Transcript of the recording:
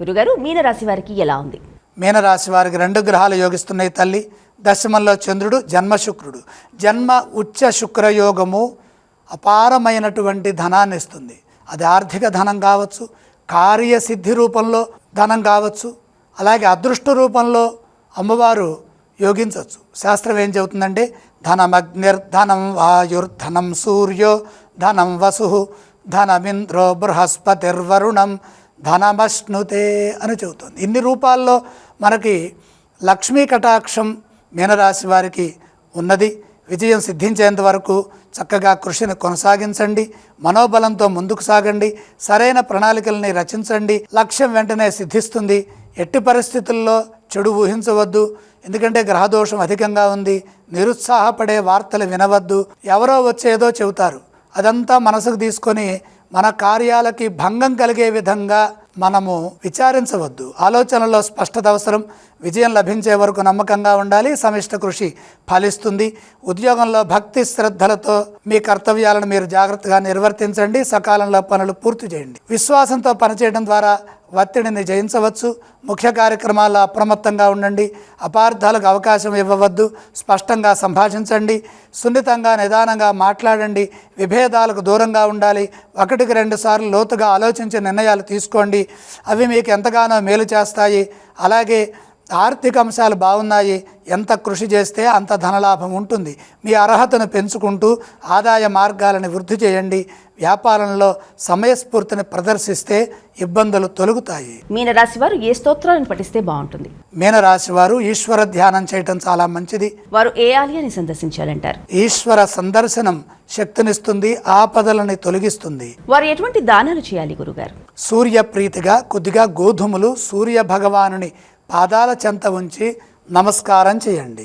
గురుగారు మీనరాశి వారికి ఎలా ఉంది? మీనరాశి వారికి రెండు గ్రహాలు యోగిస్తున్నాయి తల్లి. దశమంలో చంద్రుడు జన్మ శుక్రుడు. జన్మ ఉచ్చ శుక్రయోగము అపారమైనటువంటి ధనాన్ని ఇస్తుంది. అది ఆర్థిక ధనం కావచ్చు కార్యసిద్ధి రూపంలో ధనం కావచ్చు అలాగే అదృష్ట రూపంలో అమ్మవారు యోగించవచ్చు. శాస్త్రం ఏం చెబుతుందంటే ధనమగ్నిర్ధనం వాయుర్ధనం సూర్యో ధనం వసు ధనమింద్రో బృహస్పతిర్వరుణం ధనమశ్నుతే అని చెబుతుంది. ఇన్ని రూపాల్లో మనకి లక్ష్మీ కటాక్షం మీనరాశి వారికి ఉన్నది. విజయం సిద్ధించేంత వరకు చక్కగా కృషిని కొనసాగించండి. మనోబలంతో ముందుకు సాగండి. సరైన ప్రణాళికల్ని రచించండి. లక్ష్యం వెంటనే సిద్ధిస్తుంది. ఎట్టి పరిస్థితుల్లో చెడు ఊహించవద్దు. ఎందుకంటే గ్రహదోషం అధికంగా ఉంది. నిరుత్సాహపడే వార్తలు వినవద్దు. ఎవరో వచ్చేదో చెబుతారు. అదంతా మనసుకు తీసుకొని మన కార్యాలకి భంగం కలిగే విధంగా మనము విచారించవద్దు. ఆలోచనలో స్పష్టత అవసరం. విజయం లభించే వరకు నమ్మకంగా ఉండాలి. సమిష్ట కృషి ఫలిస్తుంది. ఉద్యోగంలో భక్తి శ్రద్ధలతో మీ కర్తవ్యాలను మీరు జాగ్రత్తగా నిర్వర్తించండి. సకాలంలో పనులు పూర్తి చేయండి. విశ్వాసంతో పనిచేయడం ద్వారా ఒత్తిడిని జయించవచ్చు. ముఖ్య కార్యక్రమాల్లో అప్రమత్తంగా ఉండండి. అపార్థాలకు అవకాశం ఇవ్వవద్దు. స్పష్టంగా సంభాషించండి. సున్నితంగా నిదానంగా మాట్లాడండి. విభేదాలకు దూరంగా ఉండాలి. ఒకటికి రెండు సార్లు లోతుగా ఆలోచించి నిర్ణయాలు తీసుకోండి. అవి మీకు ఎంతగానో మేలు చేస్తాయి. అలాగే ఆర్థిక అంశాలు బాగున్నాయి ఎంత కృషి చేస్తే అంత ధనలాభం ఉంటుంది. మీ అర్హతను పెంచుకుంటూ ఆదాయ మార్గాలను వృద్ధి చేయండి. వ్యాపారంలో సమయస్ఫూర్తిని ప్రదర్శిస్తే ఇబ్బందులు తొలగుతాయి. మీనరాశి వారు ఏ స్తోత్రాలను పఠిస్తే బాగుంటుంది? మీనరాశి వారు ఈశ్వర ధ్యానం చేయటం చాలా మంచిది. వారు ఏ ఆలయాన్ని సందర్శించాలంటారు? ఈశ్వర సందర్శనం శక్తినిస్తుంది ఆపదలని తొలగిస్తుంది. వారు ఎటువంటి దానాలు చేయాలి గురుగారు? సూర్యప్రీతిగా కొద్దిగా గోధుమలు సూర్య భగవానుని పాదాల చెంత ఉంచి నమస్కారం చేయండి.